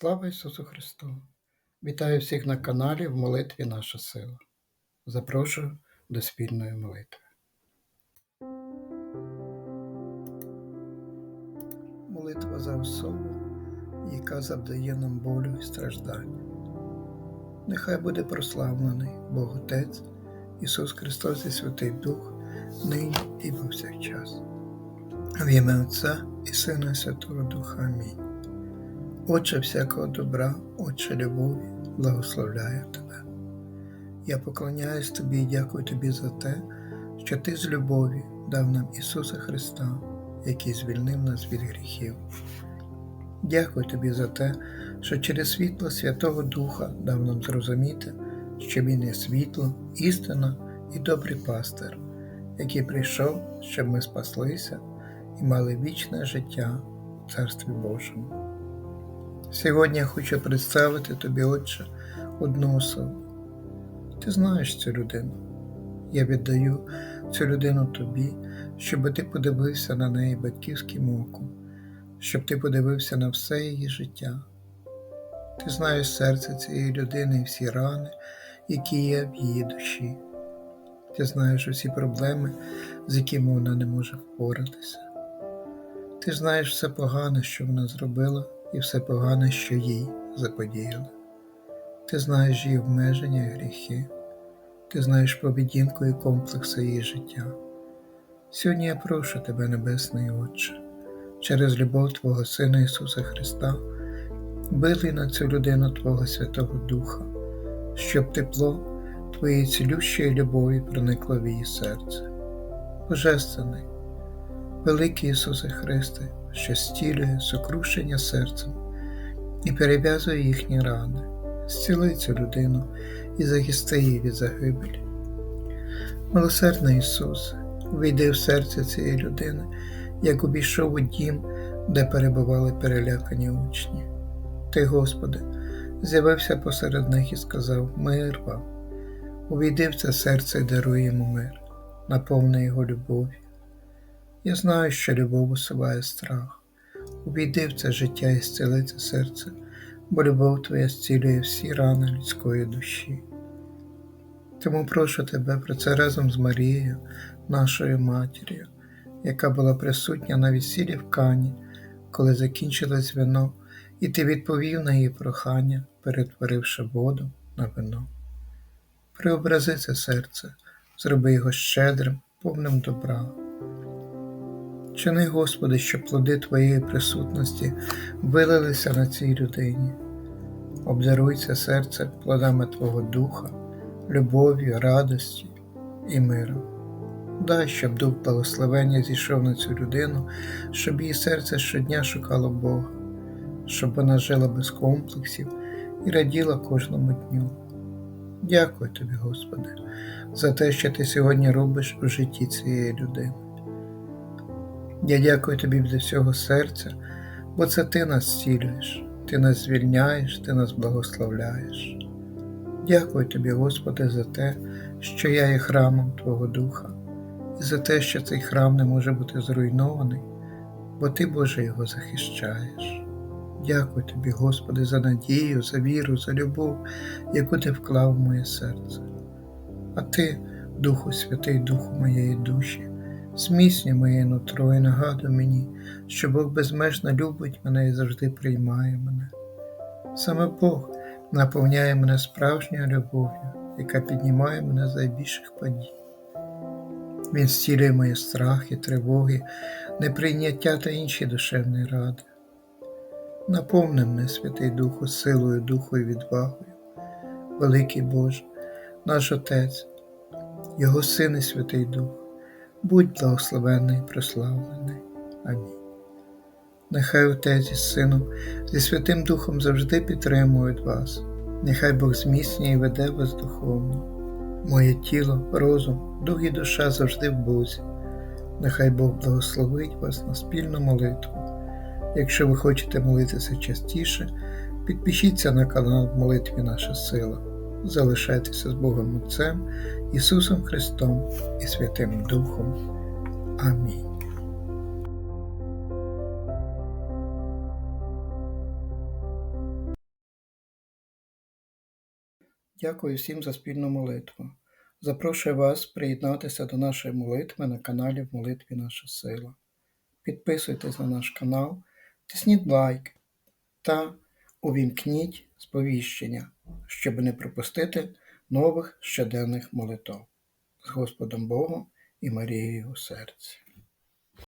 Слава Ісусу Христу! Вітаю всіх на каналі в молитві Наша сила. Запрошую до спільної молитви. Молитва за особу, яка завдає нам болю і страждання. Нехай буде прославлений Бог Отець, Ісус Христос і Святий Дух, нині і повсякчас. В ім'я Отця і Сина і Святого Духа. Амінь. Отче всякого добра, Отче любові, благословляю Тебе. Я поклоняюсь Тобі і дякую Тобі за те, що Ти з любові дав нам Ісуса Христа, який звільнив нас від гріхів. Дякую Тобі за те, що через світло Святого Духа дав нам зрозуміти, що Він є світло, істина і добрий пастир, який прийшов, щоб ми спаслися і мали вічне життя в Царстві Божому. Сьогодні я хочу представити тобі, Отче, одну особу. Ти знаєш цю людину. Я віддаю цю людину тобі, щоб ти подивився на неї батьківським оком, щоб ти подивився на все її життя. Ти знаєш серце цієї людини і всі рани, які є в її душі. Ти знаєш усі проблеми, з якими вона не може впоратися. Ти знаєш все погане, що вона зробила і все погане, що їй заподіяли. Ти знаєш її обмеження і гріхи, ти знаєш поведінку і комплекси її життя. Сьогодні я прошу тебе, Небесний Отче, через любов Твого Сина Ісуса Христа, били на цю людину Твого Святого Духа, щоб тепло Твоєї цілющої любові проникло в її серце. Божественний, великий Ісусе Христе, що стілює сокрушення серцем і перев'язує їхні рани, зціли цю людину і захисти її від загибелі. Милосердний Ісус, увійди в серце цієї людини, як обійшов у дім, де перебували перелякані учні. Ти, Господи, з'явився посеред них і сказав Мир вам, увійди в це серце і даруй йому мир, наповни його любов'ю. Я знаю, що любов усуває страх. Увійди в це життя і зціли це серце, бо любов Твоя зцілює всі рани людської душі. Тому прошу тебе про це разом з Марією, нашою матір'ю, яка була присутня на весіллі в Кані, коли закінчилось вино, і ти відповів на її прохання, перетворивши воду на вино. Преобрази це серце, зроби його щедрим, повним добра. Чини, Господи, щоб плоди Твоєї присутності вилилися на цій людині, обдаруй це серце плодами Твого Духа, любов'ю, радості і миром. Дай, щоб дух благословення зійшов на цю людину, щоб її серце щодня шукало Бога, щоб вона жила без комплексів і раділа кожному дню. Дякую тобі, Господи, за те, що ти сьогодні робиш у житті цієї людини. Я дякую тобі від всього серця, бо це ти нас зцілюєш, ти нас звільняєш, ти нас благословляєш. Дякую тобі, Господи, за те, що я є храмом Твого Духа, і за те, що цей храм не може бути зруйнований, бо Ти, Боже, його захищаєш. Дякую тобі, Господи, за надію, за віру, за любов, яку ти вклав в моє серце. А Ти, Духу Святий, Духу моєї душі, зміцнюй моє нутро і нагадуй мені, що Бог безмежно любить мене і завжди приймає мене. Саме Бог наповняє мене справжньою любов'ю, яка піднімає мене з найбільших падінь. Він зцілює мої страхи, тривоги, неприйняття та інші душевні ради. Наповни мене, Святий Духу, силою Духу і відвагою, великий Боже, наш Отець, Його Син і Святий Дух будь благословений прославлений. Амінь. Нехай Отець із Сином, зі Святим Духом завжди підтримують вас, нехай Бог зміцнює і веде вас духовно. Моє тіло, розум, дух і душа завжди в Бозі. Нехай Бог благословить вас на спільну молитву. Якщо ви хочете молитися частіше, підпишіться на канал в молитві Наша Сила залишайтеся з Богом Отцем, Ісусом Христом і Святим Духом. Амінь. Дякую всім за спільну молитву. Запрошую вас приєднатися до нашої молитви на каналі В Молитві Наша Сила. Підписуйтесь на наш канал, тисніть лайк та увімкніть сповіщення, щоб не пропустити нових щоденних молитв з Господом Богом і Марією у серці.